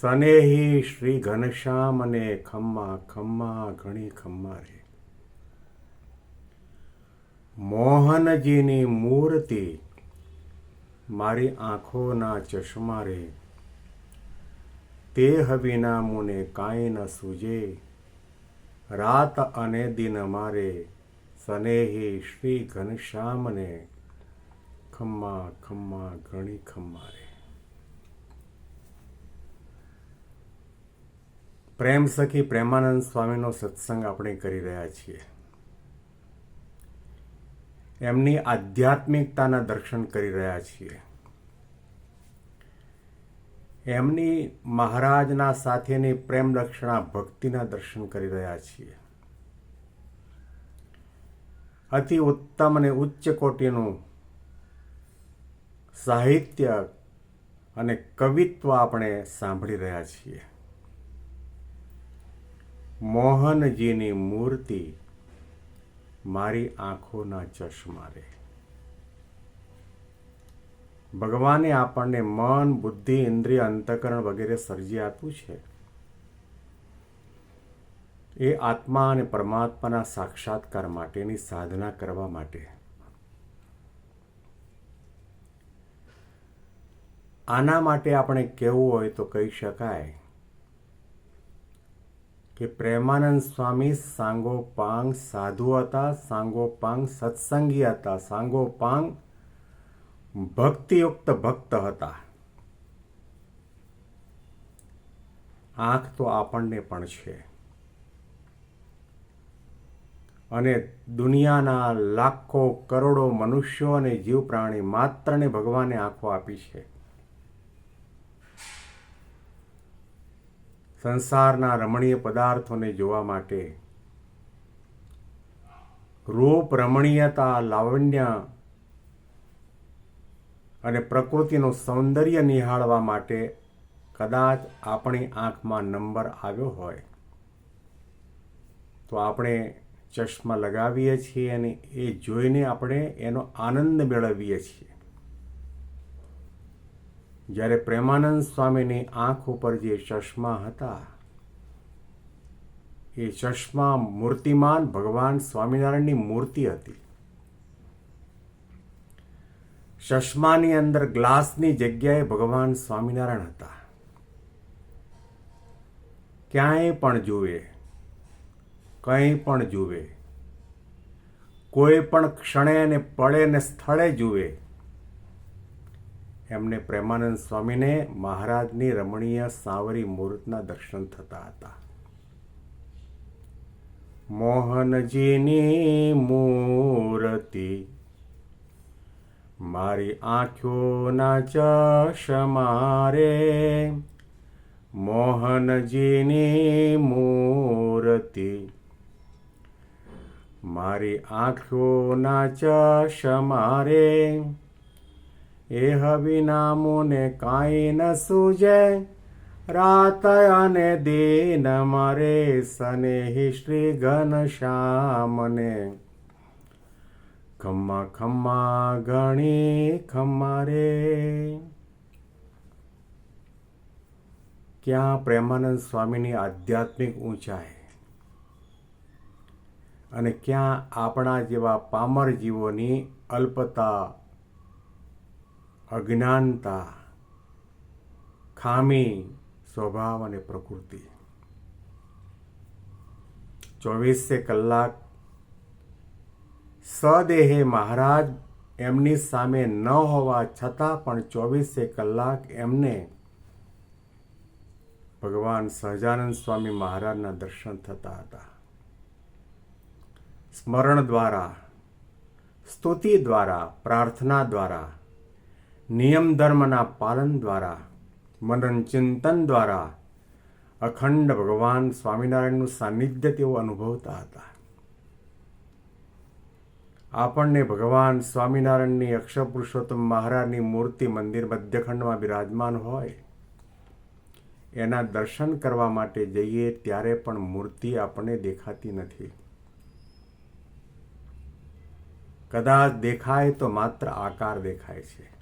સનેહી શ્રી ઘનશ્યામ અને ખમ્મા ખમ્મા ઘણી ખમ્મા રે મોહનજીની મૂર્તિ મારી આંખોના ચશ્મા રે તે હવિના મુને કાંઈ ન સૂજે. રાત અને દિન મારે સનેહી શ્રી ઘનશ્યામને ખમ્મા ખમ્મા ઘણી ખમ્મા રે પ્રેમ સખી પ્રેમાનંદ સ્વામીનો સત્સંગ આપણે કરી રહ્યા છીએ. એમની આધ્યાત્મિકતાના દર્શન કરી રહ્યા છીએ. એમની મહારાજના સાથેની પ્રેમ રક્ષણા ભક્તિના દર્શન કરી રહ્યા છીએ. અતિ ઉત્તમ અને ઉચ્ચ કોટીનું સાહિત્ય અને કવિત્વ આપણે સાંભળી રહ્યા છીએ. મોહનજીની મૂર્તિ મારી આંખોના ચશ્મા રે. ભગવાને આપણને મન, બુદ્ધિ, ઇન્દ્રિય, અંતકરણ વગેરે સર્જી આપ્યું છે. એ આત્મા અને પરમાત્માના સાક્ષાત્કાર માટેની સાધના કરવા માટે. આના માટે આપણે કહેવું હોય તો કહી શકાય કે પ્રેમાનંદ સ્વામી સાંગોપાંગ સાધુ હતા સાંગોપાંગ સત્સંગી હતા સાંગોપાંગ ભક્તિયુક્ત ભક્ત હતા. આંખ તો આપણને પણ છે. અને દુનિયાના લાખો કરોડો મનુષ્યો અને જીવ પ્રાણી માત્રને ભગવાને આંખો આપી છે. સંસારના રમણીય પદાર્થોને જોવા માટે. રૂપ, રમણીયતા, લાવણ્ય અને પ્રકૃતિનું સૌંદર્ય નિહાળવા માટે કદાચ આપણી આંખમાં નંબર આવ્યો હોય. તો આપણે ચશ્મા લગાવીએ છીએ અને એ જોઈને આપણે એનો આનંદ મેળવીએ છીએ. જ્યારે પ્રેમાનંદ સ્વામીની આંખ ઉપર જે ચશ્મા હતા, એ ચશ્મા મૂર્તિમાન ભગવાન સ્વામિનારાયણની મૂર્તિ હતી. ચશ્માની અંદર ગ્લાસની જગ્યાએ ભગવાન સ્વામિનારાયણ હતા. ક્યાંય પણ જુએ, કંઈ પણ જુએ, કોઈ પણ ક્ષણે ને પડે ને સ્થળે જુએ એમને પ્રેમાનંદ સ્વામીને મહારાજની રમણીય સાવરી મૂર્તના દર્શન થતા હતા. મોહનજીની મૂર્તિ, મારી આંખોના ચશમા રે મોહનજીની મૂર્તિ, મારી આંખોના ચશમા રે એ હવિના મુને કાંઈ ન સૂજે. રાત અને દિન મારે સનેહી શ્રી ઘનશ્યામને ખમ્મા ખમ્મા ગણી ખમ્મા રે. ક્યાં પ્રેમાનંદ સ્વામીની આધ્યાત્મિક ઊંચાઈ? અને ક્યાં આપણા જેવા પામર જીવોની અલ્પતા અજ્ઞાનતા ખામી સ્વભાવ અને પ્રકૃતિ. ચોવીસે કલાક સદેહે મહારાજ એમની સામે ન હોવા છતાં પણ ચોવીસે કલાક એમને ભગવાન સહજાનંદ સ્વામી મહારાજના દર્શન થતા હતા. સ્મરણ દ્વારા, સ્તુતિ દ્વારા, પ્રાર્થના દ્વારા નિયમ ધર્મના પાલન દ્વારા, મનન ચિંતન દ્વારા અખંડ ભગવાન સ્વામિનારાયણનું સાનિધ્ય તેઓ અનુભવતા હતા. આપણને ભગવાન સ્વામિનારાયણની અક્ષર પુરુષોત્તમ મહારાજની મૂર્તિ મંદિર મધ્યખંડમાં બિરાજમાન હોય, એના દર્શન કરવા માટે જઈએ ત્યારે પણ મૂર્તિ આપણને દેખાતી નથી. કદાચ દેખાય તો માત્ર આકાર દેખાય છે.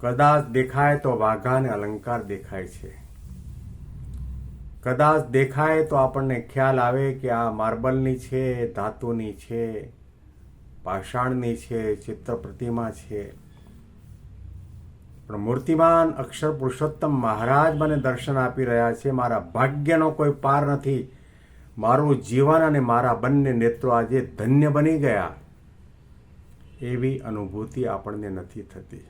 કદાચ દેખાય તો વાઘા અને અલંકાર દેખાય છે. કદાચ દેખાય તો આપણને ખ્યાલ આવે કે આ માર્બલની છે, ધાતુની છે, પાષાણની છે, ચિત્ર પ્રતિમા છે. પણ મૂર્તિમાન અક્ષર પુરુષોત્તમ મહારાજ મને દર્શન આપી રહ્યા છે. મારા ભાગ્યનો કોઈ પાર નથી. મારું જીવન અને મારા બંને નેત્રો આજે ધન્ય બની ગયા. એવી અનુભૂતિ આપણને નથી થતી.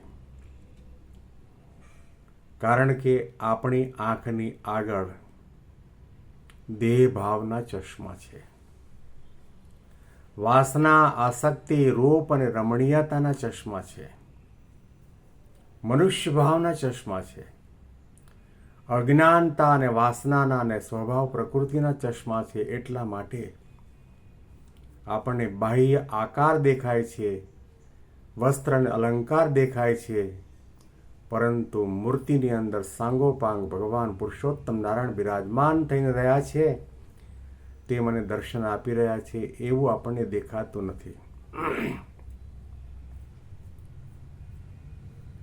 કારણ કે આપણી આંખની આગળ દેહ ભાવના ચશ્મા છે. વાસના, આસક્તિ, રૂપ અને રમણીયતાના ચશ્મા છે. મનુષ્ય ભાવના ચશ્મા છે. અજ્ઞાનતા અને વાસનાના અને સ્વભાવ પ્રકૃતિના ચશ્મા છે એટલા માટે આપણને બાહ્ય આકાર દેખાય છે, વસ્ત્ર અને અલંકાર દેખાય છે પરંતુ મૂર્તિની અંદર સાંગોપાંગ ભગવાન પુરુષોત્તમ નારાયણ બિરાજમાન થઈને રહ્યા છે. તે મને દર્શન આપી રહ્યા છે, એવું આપણને દેખાતું નથી.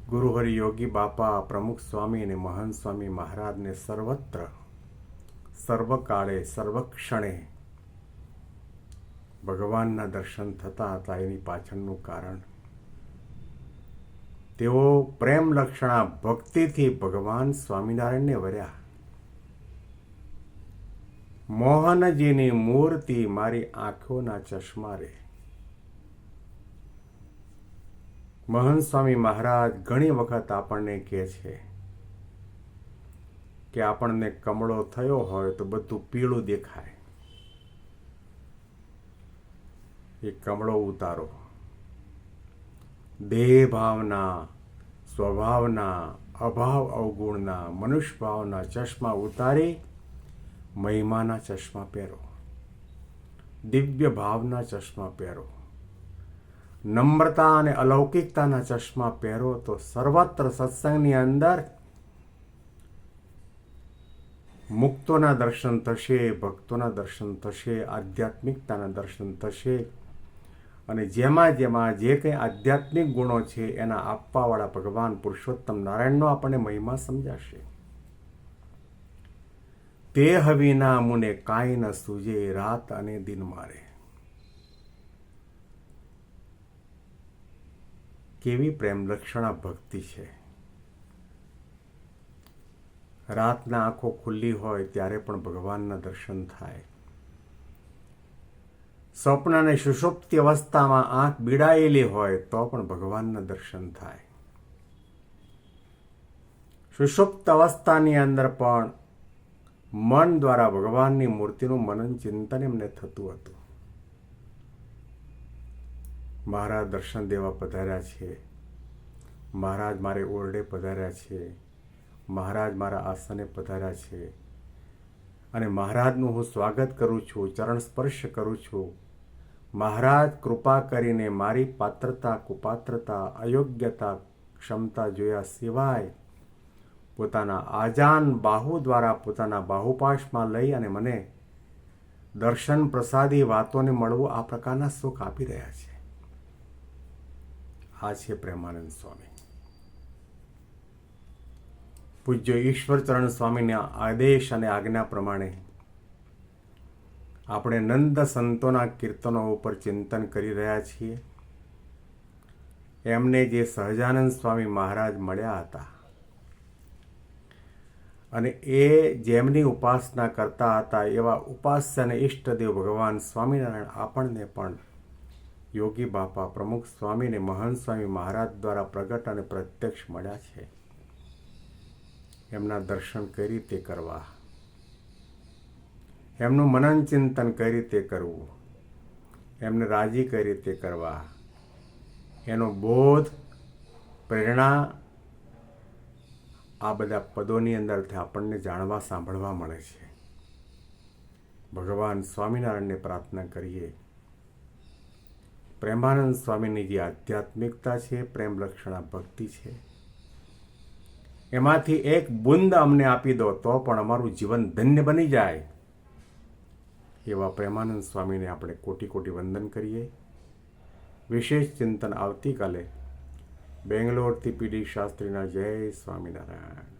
ગુરુહરિ યોગી બાપા, પ્રમુખ સ્વામી અને મહાન સ્વામી મહારાજને સર્વત્ર, સર્વકાળે, સર્વક્ષણે ભગવાનના દર્શન થતા હતા. એની પાછળનું કારણ તેઓ પ્રેમ લક્ષણા ભક્તિથી ભગવાન સ્વામિનારાયણને વર્યા. મોહનજીની મૂર્તિ મારી આંખોના ચશ્મા રે. મહંત સ્વામી મહારાજ ઘણી વખત આપણને કહે છે કે આપણને કમળો થયો હોય તો બધું પીળું દેખાય. એ કમળો ઉતારો. દેહ ભાવના સ્વભાવના, અભાવ અવગુણના મનુષ્ય ભાવના ચશ્મા ઉતારી મહિમાના ચશ્મા પહેરો. દિવ્ય ભાવના ચશ્મા પહેરો. નમ્રતા અને અલૌકિકતાના ચશ્મા પહેરો તો સર્વત્ર સત્સંગની અંદર મુક્તોના દર્શન થશે, ભક્તોના દર્શન થશે, આધ્યાત્મિકતાના દર્શન થશે અને જેમાં જેમાં જે કંઈ આધ્યાત્મિક ગુણો છે એના આપવાવાળા ભગવાન પુરુષોત્તમ નારાયણનો આપણને મહિમા સમજાશે. તે હવીના મુને કાંઈ ન સૂજે રાત અને દિન મારે. કેવી પ્રેમ લક્ષણા ભક્તિ છે. રાતના આંખો ખુલ્લી હોય ત્યારે પણ ભગવાનના દર્શન થાય. સ્વપ્ન અને સુષુપ્તિ અવસ્થામાં આંખ બીડાયેલી હોય તો પણ ભગવાનના દર્શન થાય. સુષુપ્ત અવસ્થાની અંદર પણ મન દ્વારા ભગવાનની મૂર્તિનું મનન ચિંતન એમને થતું હતું. મહારાજ દર્શન દેવા પધાર્યા છે. મહારાજ મારે ઓરડે પધાર્યા છે. મહારાજ મારા આસને પધાર્યા છે. અને મહારાજનું હું સ્વાગત કરું છું, ચરણ સ્પર્શ કરું છું. મહારાજ, કૃપા કરીને મારી પાત્રતા, કુપાત્રતા, અયોગ્યતા, ક્ષમતા જોયા સિવાય પોતાના આજાન બાહુ દ્વારા પોતાના બાહુપાશમાં લઈ અને મને દર્શન પ્રસાદી વાતોને મળવું આ પ્રકારના સુખ આપી રહ્યા છે. આ છે પ્રેમાનંદ સ્વામી. પૂજ્ય ઈશ્વરચરણ સ્વામીના આદેશ અને આજ્ઞા પ્રમાણે આપણે નંદ સંતોના કીર્તનો ઉપર ચિંતન કરી રહ્યા છીએ. એમને જે સહજાનંદ સ્વામી મહારાજ મળ્યા હતા અને એ જેમની ઉપાસના કરતા હતા, એવા ઉપાસ્ય અને ઈષ્ટદેવ ભગવાન સ્વામિનારાયણ આપણને પણ યોગી બાપા પ્રમુખ સ્વામીને મહાન સ્વામી મહારાજ દ્વારા પ્રગટ અને પ્રત્યક્ષ મળ્યા છે. એમના દર્શન કઈ રીતે કરવા એમનું મનન ચિંતન કઈ રીતે કરવું? એમને રાજી કઈ રીતે કરવા? એનો બોધ, પ્રેરણા આ બધા પદોની અંદરથી આપણને જાણવા, સાંભળવા મળે છે. ભગવાન સ્વામિનારાયણને પ્રાર્થના કરીએ. પ્રેમાનંદ સ્વામીની જે આધ્યાત્મિકતા છે પ્રેમલક્ષણા ભક્તિ છે, એમાંથી એક બુંદ અમને આપી દો તો પણ અમારું જીવન ધન્ય બની જાય. એવા પ્રેમાનંદ સ્વામીને આપણે કોટી કોટી વંદન કરીએ. વિશેષ ચિંતન આવતીકાલે બેંગ્લોરથી પીડી શાસ્ત્રીના જય સ્વામિનારાયણ.